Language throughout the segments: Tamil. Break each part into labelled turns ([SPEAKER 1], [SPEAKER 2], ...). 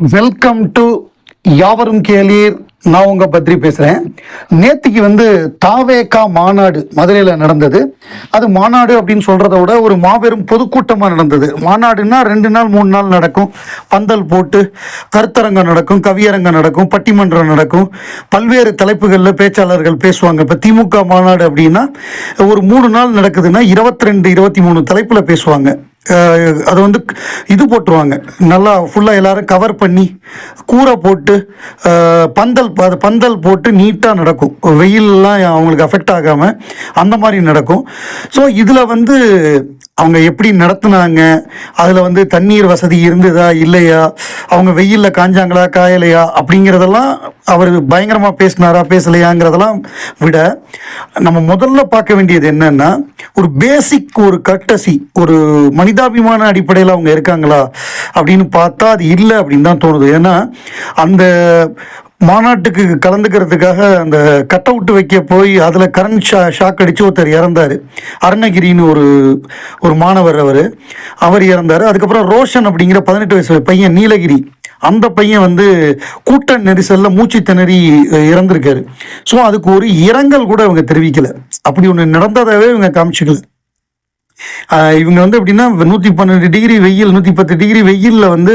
[SPEAKER 1] வெல்கம் டு யாவரும் கேளீர். நான் உங்க பத்ரி பேசுறேன். நேத்திக்கு வந்து தாவேகா மாநாடு மதுரையில் நடந்தது. அது மாநாடு அப்படின்னு சொல்றத விட ஒரு மாபெரும் பொதுக்கூட்டமாக நடந்தது. மாநாடுன்னா ரெண்டு நாள் மூணு நாள் நடக்கும். பந்தல் போட்டு கருத்தரங்கம் நடக்கும் கவியரங்கம் நடக்கும் பட்டிமன்றம் நடக்கும். பல்வேறு தலைப்புகளில் பேச்சாளர்கள் பேசுவாங்க. இப்போ திமுக மாநாடு அப்படின்னா ஒரு மூணு நாள் நடக்குதுன்னா இருபத்தி ரெண்டு இருபத்தி மூணு தலைப்பில் பேசுவாங்க. அதை வந்து இது போட்டுருவாங்க. நல்லா ஃபுல்லாக எல்லோரும் கவர் பண்ணி கூரை போட்டு பந்தல் அது பந்தல் போட்டு நீட்டாக நடக்கும். வெயிலெலாம் அவங்களுக்கு அஃபெக்ட் ஆகாமல் அந்த மாதிரி நடக்கும். ஸோ இதில் வந்து அவங்க எப்படி நடத்துனாங்க? அதில் வந்து தண்ணீர் வசதி இருந்ததா? இல்லையா? அவங்க வெயிலில் காஞ்சாங்களா? காயலையா? அப்படிங்கிறதெல்லாம் அவர் பயங்கரமாக பேசினாரா? பேசலையாங்கிறதெல்லாம் விட நம்ம முதல்ல பார்க்க வேண்டியது என்னன்னா ஒரு பேசிக் ஒரு கட்டசி ஒரு மனிதாபிமான அடிப்படையில் அவங்க இருக்காங்களா? அப்படின்னு பார்த்தா அது இல்லை அப்படின்னு தான் தோணுது. ஏன்னா அந்த மாநாட்டுக்கு கலந்துக்கிறதுக்காக அந்த கட் அவுட் வைக்க போய் அதில் கரண்ட் ஷா ஷாக் அடித்து ஒருத்தர் இறந்தார். அருணகிரின்னு ஒரு ஒரு மாணவர் அவர். அவர் இறந்தார். அதுக்கப்புறம் ரோஷன் அப்படிங்கிற பதினெட்டு வயசு பையன் நீலகிரி. அந்த பையன் வந்து கூட்ட நெரிசலில் மூச்சு திணறி அஹ், இறந்திருக்காரு. ஸோ அதுக்கு ஒரு இரங்கல் கூட அவங்க தெரிவிக்கல. அப்படி ஒன்று நடந்ததாகவே இவங்க காமிச்சிக்கல. இவங்க வந்து எப்படின்னா நூற்றி பன்னெண்டு டிகிரி வெயில் நூற்றி பத்து டிகிரி வெயிலில் வந்து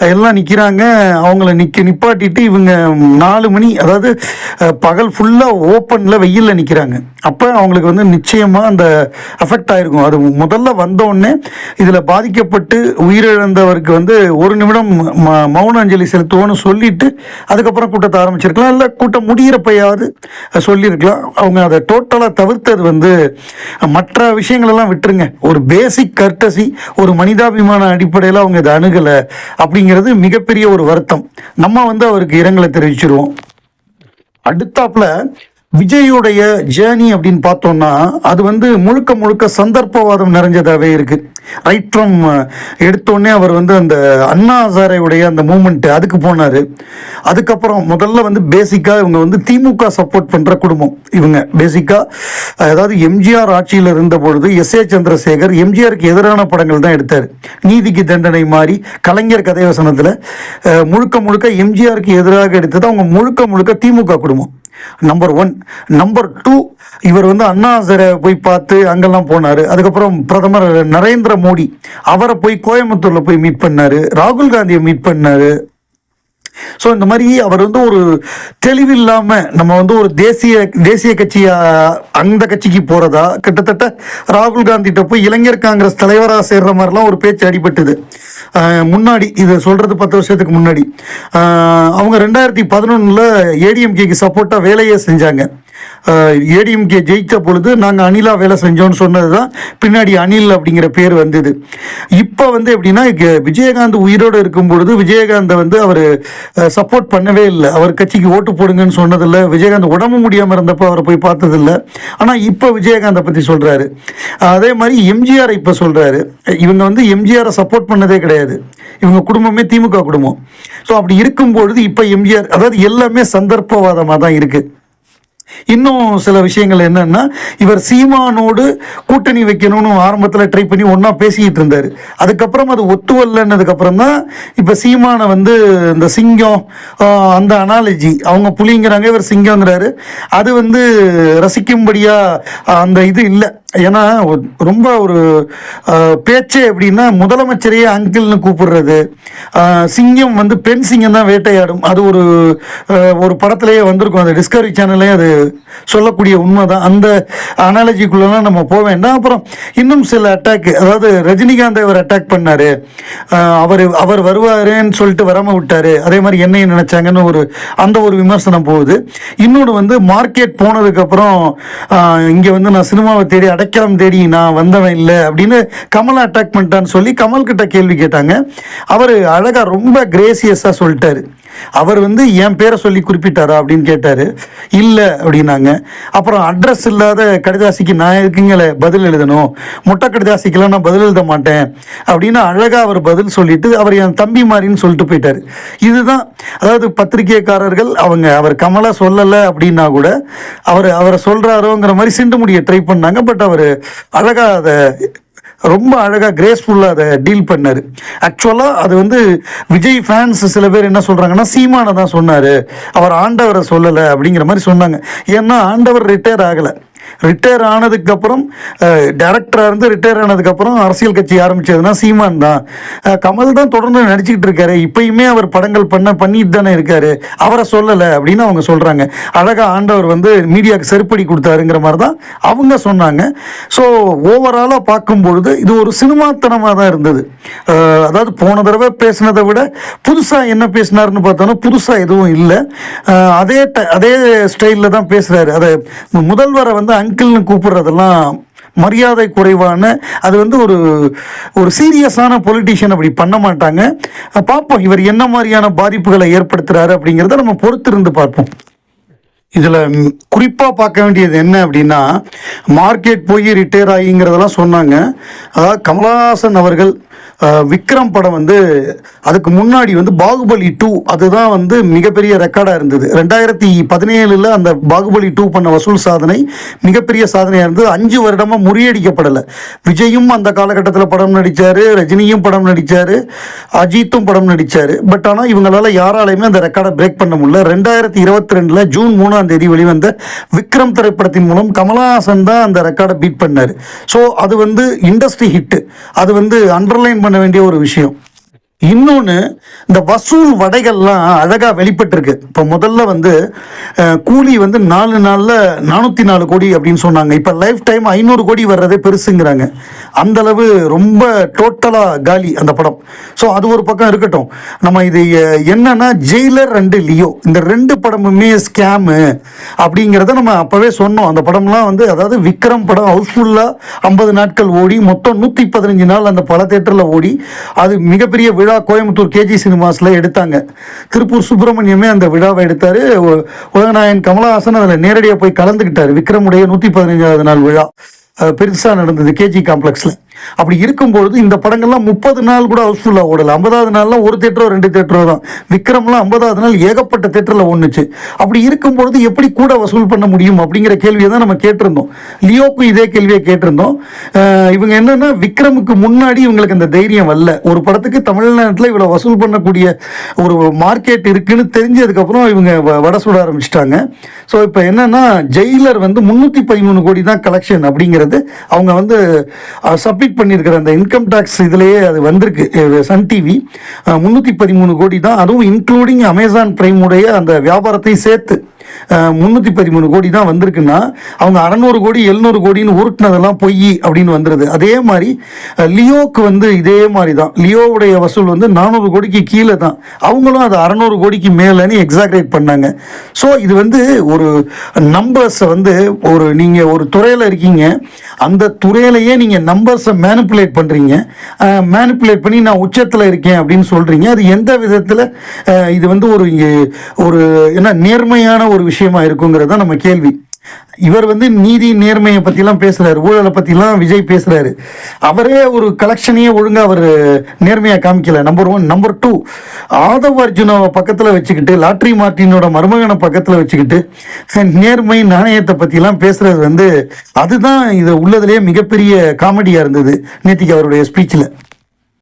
[SPEAKER 1] எல்லாம் நிற்கிறாங்க அவங்கள நிற்க நிப்பாட்டிட்டு இவங்க நாலு மணி அதாவது பகல் ஃபுல்லாக ஓப்பனில் வெயிலில் நிற்கிறாங்க அப்போ அவங்களுக்கு வந்து நிச்சயமாக அந்த அஃபெக்ட் ஆயிருக்கும். அது முதல்ல வந்தோடனே இதில் பாதிக்கப்பட்டு உயிரிழந்தவருக்கு வந்து ஒரு நிமிடம் ம- மௌன அஞ்சலி செலுத்துவோன்னு சொல்லிட்டு அதுக்கப்புறம் கூட்டத்தை ஆரம்பிச்சிருக்கலாம். இல்லை கூட்டம் முடியிறப்பையாவது சொல்லியிருக்கலாம் அவங்க அதை டோட்டலாக தவிர்த்தது வந்து மற்ற விஷயங்களெல்லாம் விட்டுருங்க. ஒரு பேசிக் கர்டசி ஒரு மனிதாபிமான அடிப்படையில் அவங்க இதை அணுகலை அப்படிங்கிறது மிகப்பெரிய ஒரு வருத்தம். நம்ம வந்து அவருக்கு இரங்கலை தெரிவிச்சிருவோம். அடுத்தாப்புல விஜயுடைய ஜேர்னி அப்படின்னு பார்த்தோம்னா அது வந்து முழுக்க முழுக்க சந்தர்ப்பவாதம் நிறைஞ்சதாகவே இருக்கு. ரைட் ஃப்ரம் எடுத்தோடனே அவர் வந்து அந்த அண்ணா சாரையுடைய அந்த மூமெண்ட் அதுக்கு போனார். அதுக்கப்புறம் முதல்ல வந்து பேசிக்காக இவங்க வந்து திமுக சப்போர்ட் பண்ணுற குடும்பம். இவங்க பேசிக்காக அதாவது எம்ஜிஆர் ஆட்சியில் இருந்த பொழுது எஸ் ஏ சந்திரசேகர் எம்ஜிஆருக்கு எதிரான படங்கள் தான் எடுத்தார். நீதிக்கு தண்டனை மாறி கலைஞர் கதைவசனத்தில் முழுக்க முழுக்க எம்ஜிஆருக்கு எதிராக எடுத்தது அவங்க முழுக்க முழுக்க திமுக குடும்பம். நம்பர் ஒன் நம்பர் டூ இவர் வந்து அண்ணா ஹசாரை போய் பார்த்து அங்கெல்லாம் போனார். அதுக்கப்புறம் பிரதமர் நரேந்திர மோடி அவரை போய் கோயம்புத்தூரில் போய் மீட் பண்ணார். ராகுல் காந்தியை மீட் பண்ணார். ஸோ இந்த மாதிரி அவர் வந்து ஒரு தெளிவில்லாமல் நம்ம வந்து ஒரு தேசிய தேசிய கட்சியா அந்த கட்சிக்கு போகிறதா கிட்டத்தட்ட ராகுல் காந்திகிட்ட போய் இளைஞர் காங்கிரஸ் தலைவராக சேர்ற மாதிரிலாம் ஒரு பேச்சு அடிபட்டுது. முன்னாடி இதை சொல்கிறது பத்து வருஷத்துக்கு முன்னாடி. அவங்க ரெண்டாயிரத்தி பதினொன்றில் ஏடிஎம்கேக்கு சப்போர்ட்டாக வேலையே செஞ்சாங்க. ஏடிஎம்கே ஜெயித்த பொழுது நாங்கள் அனிலா வேலை செஞ்சோம்னு சொன்னது தான் பின்னாடி அனில் அப்படிங்கிற பேர் வந்தது. இப்போ வந்து எப்படின்னா விஜயகாந்த் உயிரோடு இருக்கும் பொழுது விஜயகாந்தை வந்து அவர் சப்போர்ட் பண்ணவே இல்லை. அவர் கட்சிக்கு ஓட்டு போடுங்கன்னு சொன்னதில்லை. விஜயகாந்த் உடம்பு முடியாமல் இருந்தப்போ அவரை போய் பார்த்ததில்ல. ஆனால் இப்போ விஜயகாந்தை பற்றி சொல்கிறாரு அதே மாதிரி எம்ஜிஆர் இப்போ சொல்கிறாரு இவங்க வந்து எம்ஜிஆரை சப்போர்ட் பண்ணதே கிடையாது. இவங்க குடும்பமே திமுக குடும்பம். ஸோ அப்படி இருக்கும்பொழுது இப்போ எம்ஜிஆர் அதாவது எல்லாமே சந்தர்ப்பவாதமாக தான் இருக்குது இன்னும் சில விஷயங்கள் என்னன்னா இவர் சீமானோடு கூட்டணி வைக்கணும்னு ஆரம்பத்தில் ட்ரை பண்ணி ஒன்றா பேசிக்கிட்டு இருந்தார். அதுக்கப்புறம் அது ஒத்து தான் இப்போ சீமானை வந்து இந்த சிங்கம் அந்த அனாலஜி அவங்க புலிங்கிறாங்க இவர் சிங்கங்கிறாரு அது வந்து ரசிக்கும்படியாக அந்த இது இல்லை. ஏன்னா ரொம்ப ஒரு பேச்சு எப்படின்னா முதலமைச்சரையே அங்கிள்னு கூப்பிடுறது. சிங்கம் வந்து பெண் சிங்கம் தான் வேட்டையாடும். அது ஒரு ஒரு படத்திலேயே வந்திருக்கும். அந்த டிஸ்கவரி சேனல்லே அது சொல்லக்கூடிய உண்மை தான் அந்த அனாலஜிக்குள்ளலாம் நம்ம போக வேண்டாம். அப்புறம் இன்னும் சில அட்டாக் அதாவது ரஜினிகாந்த் அவர் அட்டாக் பண்ணார். அவர் அவர் வருவாருன்னு சொல்லிட்டு வராமல் விட்டார். அதே மாதிரி என்னையும் நினச்சாங்கன்னு ஒரு அந்த ஒரு விமர்சனம் போகுது. இன்னொன்று வந்து மார்க்கெட் போனதுக்கப்புறம் இங்கே வந்து நான் சினிமாவை தேடி அடைக்கலம் தேடி நான் வந்தவன் இல்லை அப்படின்னு கமல் அட்டாக் பண்ணிட்டான்னு சொல்லி கமல்கிட்ட கேள்வி கேட்டாங்க. அவர் அழகாக ரொம்ப கிரேசியஸாக சொல்லிட்டாரு. அவர் வந்து என் பேரை சொல்லி குறிப்பிட்டாரா அப்படின்னு கேட்டார். இல்லை அப்படின்னாங்க. அப்புறம் அட்ரஸ் இல்லாத கடிதாசிக்கு நான் இருக்குங்களே பதில் எழுதணும்? முட்டை கடிதாசிக்கெல்லாம் நான் பதில் எழுத மாட்டேன். அப்படின்னு அழகாக அவர் பதில் சொல்லிட்டு அவர் என் தம்பி மாதிரின்னு சொல்லிட்டு போயிட்டார். இதுதான் அதாவது பத்திரிகைக்காரர்கள் அவங்க அவர் கமலா சொல்லலை அப்படின்னா கூட அவர் அவரை சொல்கிறாரோங்கிற மாதிரி சிண்டு முடிய ட்ரை பண்ணாங்க. பட் அவர் அழகாக அதை ரொம்ப அழகாக கிரேஸ்ஃபுல்லாக அதை டீல் பண்ணார். ஆக்சுவலாக அது வந்து விஜய் ஃபேன்ஸ் சில பேர் என்ன சொல்கிறாங்கன்னா சீமானை தான் சொன்னார். அவர் ஆண்டவரை சொல்லலை அப்படிங்கிற மாதிரி சொன்னாங்க. ஏன்னா ஆண்டவர் ரிட்டையர் ஆகலை. ரிட்டையர் ஆனதுக்கப்புறம் டேரக்டராக இருந்து ரிட்டையர் ஆனதுக்கப்புறம் அரசியல் கட்சி ஆரம்பித்ததுன்னா சீமான் தான். கமல் தான் தொடர்ந்து நடிச்சுக்கிட்டு இருக்காரு. இப்பயுமே அவர் படங்கள் பண்ண பண்ணிட்டு தானே இருக்காரு. அவரை சொல்லலை அப்படின்னு அவங்க சொல்கிறாங்க அழகாக ஆண்டவர் வந்து மீடியாவுக்கு செருப்படி கொடுத்தாருங்கிற மாதிரி தான் அவங்க சொன்னாங்க. ஸோ ஓவராலாக பார்க்கும்பொழுது இது ஒரு சினிமாத்தனமாக தான் இருந்தது. அதாவது போன தடவை பேசினதை விட புதுசாக என்ன பேசினாருன்னு பார்த்தோன்னா புதுசாக எதுவும் இல்லை. அதே ட- அதே ஸ்டைலில் தான் பேசுகிறாரு அதை முதல்வரை வந்து அங்கிள்னு கூப்பிடுறதெல்லாம் மரியாதை குறைவான அது வந்து ஒரு ஒரு சீரியஸான பொலிட்டிஷியன் அப்படி பண்ண மாட்டாங்க. பார்ப்போம் இவர் என்ன மாதிரியான பாதிப்புகளை ஏற்படுத்துறாரு அப்படிங்கிறத நம்ம பொறுத்திருந்து பார்ப்போம். இதில் குறிப்பாக பார்க்க வேண்டியது என்ன அப்படின்னா மார்க்கெட் போய் ரிட்டையர் ஆகிங்கிறதெல்லாம் சொன்னாங்க. அதாவது கமலஹாசன் அவர்கள் விக்ரம் படம் வந்து அதுக்கு முன்னாடி வந்து பாகுபலி டூ அதுதான் வந்து மிகப்பெரிய ரெக்கார்டாக இருந்தது. ரெண்டாயிரத்தி பதினேழில் அந்த பாகுபலி டூ பண்ண வசூல் சாதனை மிகப்பெரிய சாதனையாக இருந்தது. அஞ்சு வருடமாக முறியடிக்கப்படலை. விஜயும் அந்த காலகட்டத்தில் படம் நடித்தார் ரஜினியும் படம் நடித்தார் அஜித்தும் படம் நடித்தார் பட் ஆனால் இவங்களால் யாராலையுமே அந்த ரெக்கார்டை பிரேக் பண்ண முடியல. ரெண்டாயிரத்தி இருபத்தி ரெண்டில் ஜூன் மூணாம் தேதி வெளிவந்த விக்ரம் திரைப்படத்தின் மூலம் கமலஹாசன் தான் அந்த ரெக்கார்டை பீட் பண்ணார். ஸோ அது வந்து இண்டஸ்ட்ரி ஹிட்டு அது வந்து அண்டர்லைன் பண்ண வேண்டிய ஒரு விஷயம். இன்னொன்று இந்த வசூல் வடைகள்லாம் அழகாக வெளிப்பட்டிருக்கு. இப்போ முதல்ல வந்து கூலி வந்து நாலு நாளில் நானூற்றி நாலு கோடி அப்படின்னு சொன்னாங்க. இப்போ லைஃப் டைம் ஐநூறு கோடி வர்றதே பெருசுங்கிறாங்க. அந்த அளவு ரொம்ப டோட்டலாக காலி அந்த படம். ஸோ அது ஒரு பக்கம் இருக்கட்டும். நம்ம இது என்னன்னா ஜெயிலர் ரெண்டு லியோ இந்த ரெண்டு படமுமே ஸ்கேமு அப்படிங்கிறத நம்ம அப்போவே சொன்னோம். அந்த படம்லாம் வந்து அதாவது விக்ரம் படம் ஹவுஸ்ஃபுல்லாக ஐம்பது நாட்கள் ஓடி மொத்தம் நூற்றி பதினஞ்சு நாள் அந்த பல தேட்டரில் ஓடி அது மிகப்பெரிய விழா கோயம்புத்தூர் கேஜி சினிமாஸில் எடுத்தாங்க. திருப்பூர் சுப்பிரமணியமே அந்த விழாவை எடுத்தார். உலகநாயன் கமலஹாசன் அதில் நேரடியாக போய் கலந்துக்கிட்டார். விக்ரமுடைய நூற்றி பதினஞ்சாவது நாள் விழா. பெருசாக நடந்தது கேஜி காம்ப்ளெக்ஸில் அப்படி இருக்கும்பொழுது இந்த படங்கள்லாம் முப்பது நாள் கூட ஹவுஸ்ஃபுல்லாக ஓடல. ஐம்பதாவது நாள்லாம் ஒரு தேட்டரோ ரெண்டு தேட்டரோ தான். விக்ரம்லாம் ஐம்பதாவது நாள் ஏகப்பட்ட தேட்டரில் ஒன்றுச்சு அப்படி இருக்கும்பொழுது எப்படி கூட வசூல் பண்ண முடியும் அப்படிங்கிற கேள்வியை தான் நம்ம கேட்டிருந்தோம். லியோக்கும் இதே கேள்வியை கேட்டிருந்தோம். இவங்க என்னன்னா விக்ரமுக்கு முன்னாடி இவங்களுக்கு அந்த தைரியம் வரல. ஒரு படத்துக்கு தமிழ்நாட்டில் இவ்வளோ வசூல் பண்ணக்கூடிய ஒரு மார்க்கெட் இருக்குன்னு தெரிஞ்சதுக்கப்புறம் இவங்க வ- சுட ஆரம்பிச்சிட்டாங்க. ஸோ இப்போ என்னன்னா ஜெயிலர் வந்து முந்நூற்றி பதிமூணு கோடி தான் கலெக்ஷன் அப்படிங்கிறது. அவங்க வந்து சப்மிட் பண்ணியிருக்கிற அந்த இன்கம் டேக்ஸ் இதுலேயே அது வந்திருக்கு. சன் டிவி முந்நூற்றி பதிமூணு கோடி தான். அதுவும் இன்க்ளூடிங் அமேசான் பிரைமுடைய அந்த வியாபாரத்தை சேர்த்து முந்நூற்றி பதிமூணு கோடி தான் வந்திருக்குன்னா அவங்க அறநூறு கோடி எழுநூறு கோடின்னு உருட்டினதெல்லாம் பொய் அப்படின்னு வந்துடுது அதே மாதிரி லியோக்கு வந்து இதே மாதிரி தான். லியோவுடைய வசூல் வந்து நானூறு கோடிக்கு கீழே தான். அவங்களும் அது அறநூறு கோடிக்கு மேலேன்னு எக்ஸாக்ரேட் பண்ணாங்க. ஸோ இது வந்து ஒரு நம்பர்ஸை வந்து ஒரு நீங்கள் ஒரு துறையில் இருக்கீங்க. அந்த துறையிலேயே நீங்கள் நம்பர்ஸை மேனிப்புலேட் பண்ணுறீங்க மேனிப்புலேட் பண்ணி நான் உச்சத்தில் இருக்கேன் அப்படின்னு சொல்கிறீங்க அது எந்த விதத்தில் இது வந்து ஒரு ஒரு என்ன நேர்மையான ஒரு விஷயமா இருக்குங்கிறது தான் நம்ம கேள்வி. இவர் வந்து நீதி நேர்மையை பற்றிலாம் பேசுகிறாரு ஊழலை பற்றிலாம் விஜய் பேசுகிறாரு அவரே ஒரு கலெக்ஷனையே ஒழுங்காக அவர் நேர்மையாக காமிக்கல. Number one number two Aadhav அர்ஜுனாவை பக்கத்தில் வச்சுக்கிட்டு லாட்ரி மார்ட்டினோட மருமகனை பக்கத்தில் வச்சுக்கிட்டு நேர்மை நாணயத்தை பற்றிலாம் பேசுகிறது வந்து அதுதான் இது உள்ளதுலேயே மிகப்பெரிய காமெடியாக இருந்தது நேத்திக்கு அவருடைய ஸ்பீச்சில்